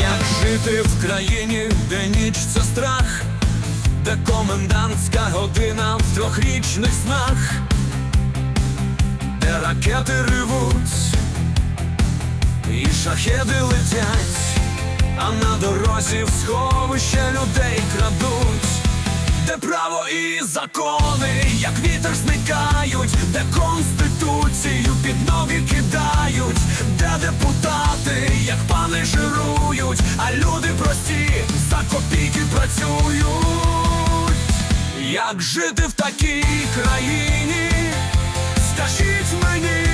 Як жити в країні, де ніч це страх, де комендантська година в трьохрічних снах, де ракети ривуть, і шахеди летять, а на дорозі в сховище людей крадуть, де право і закони, як вітер зникають, де конституцію під ноги кидають, де депутати, як пани жирують, а люди прості за копійки працюють. Як жити в такій країні? Скажіть мені,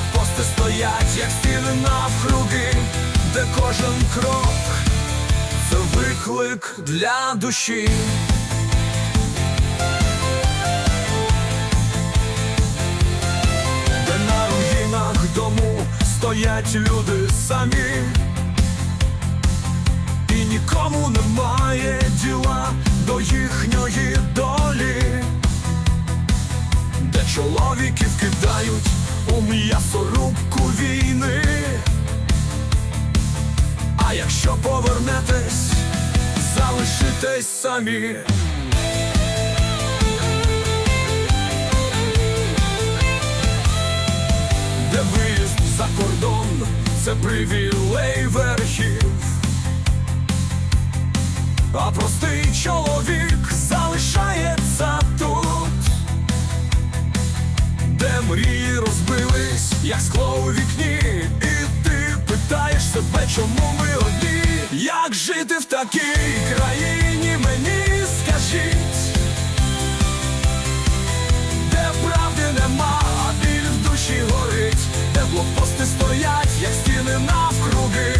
блокпости стоять, як стіни навкруги, де кожен крок це виклик для душі. Де на руїнах дому стоять люди самі, і нікому немає діла до їхньої долі де чоловіків кидають у м'ясорубку війни. А якщо повернетесь, залишитесь самі. Де виїзд за кордон це привілей верхів. А простий чоловік як скло у вікні, і ти питаєш себе, чому ми одні? Як жити в такій країні, мені скажіть, де правди нема, а біль в душі горить, де блокпости стоять, як стіни навкруги,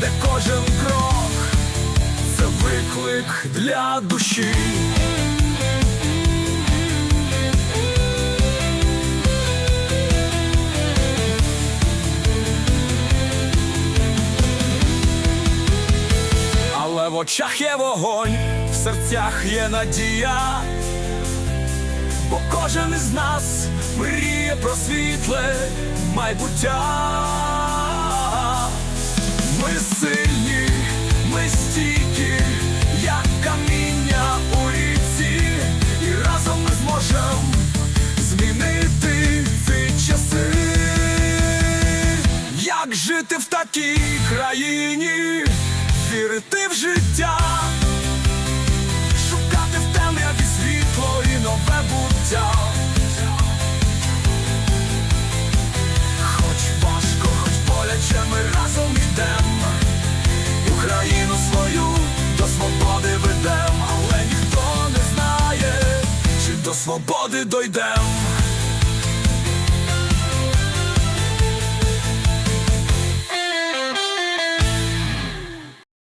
де кожен крок це виклик для душі. В очах є вогонь, в серцях є надія, бо кожен із нас мріє про світле майбуття. Ми сильні, ми стійкі, як каміння у ріці, і разом ми зможемо змінити ці часи. Як жити в такій країні, вірити в життя, шукати в темряві світло і нове буття. Хоч важко, хоч боляче, ми разом йдем, Україну свою до свободи ведем, але ніхто не знає, чи до свободи дойдем.